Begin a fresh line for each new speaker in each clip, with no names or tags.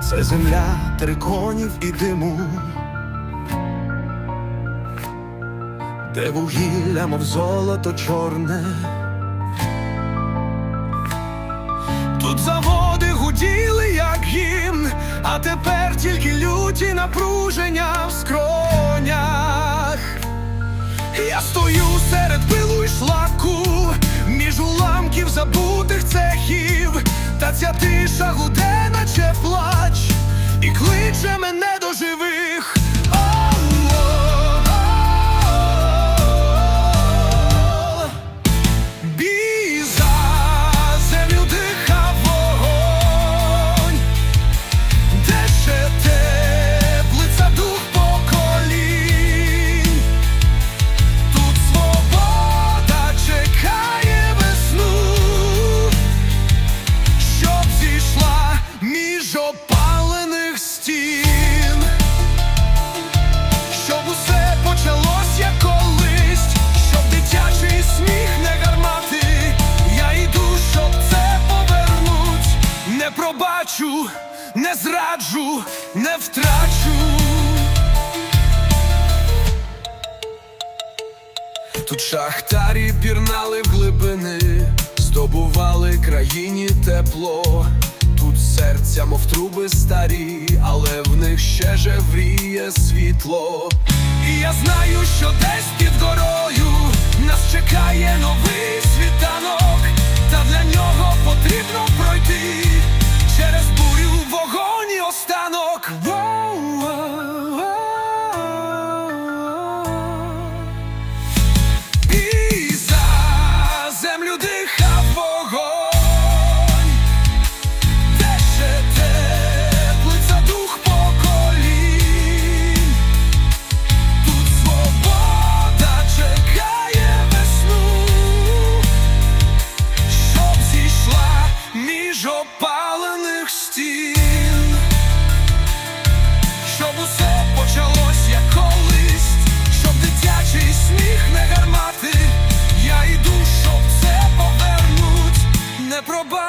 Це земля териконів і диму, де вугілля, мов золото чорне. Тут заводи гуділи, як гімн, а тепер тільки люті напруження в скронях. Я стою серед пилу й шлаку, між уламків забутих цехів, та ця тиша гуде, наче плач, і кличе мене до живих. О-о-о-о. Щоб усе почалось як колись, щоб дитячий сміх не гармати. Я йду, щоб це повернуть. Не пробачу, не зраджу, не втрачу. Тут шахтарі пірнали в глибини, здобували країні тепло. Серця, мов труби старі, але в них ще жевріє світло. І я знаю, що десь під горою нас чекає новий світанок,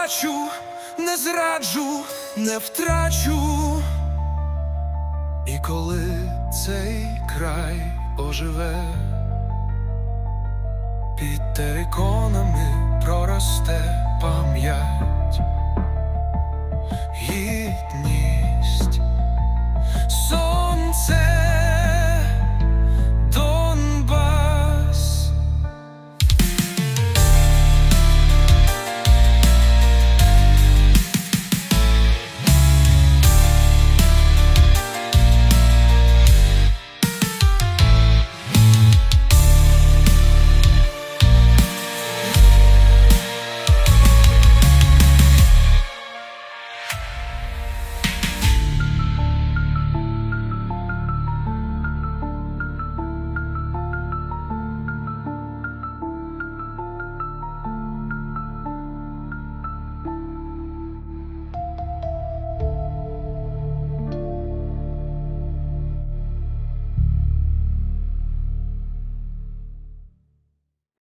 пробачу, не зраджу, не втрачу. І коли цей край оживе, під териконами проросте пам'ять.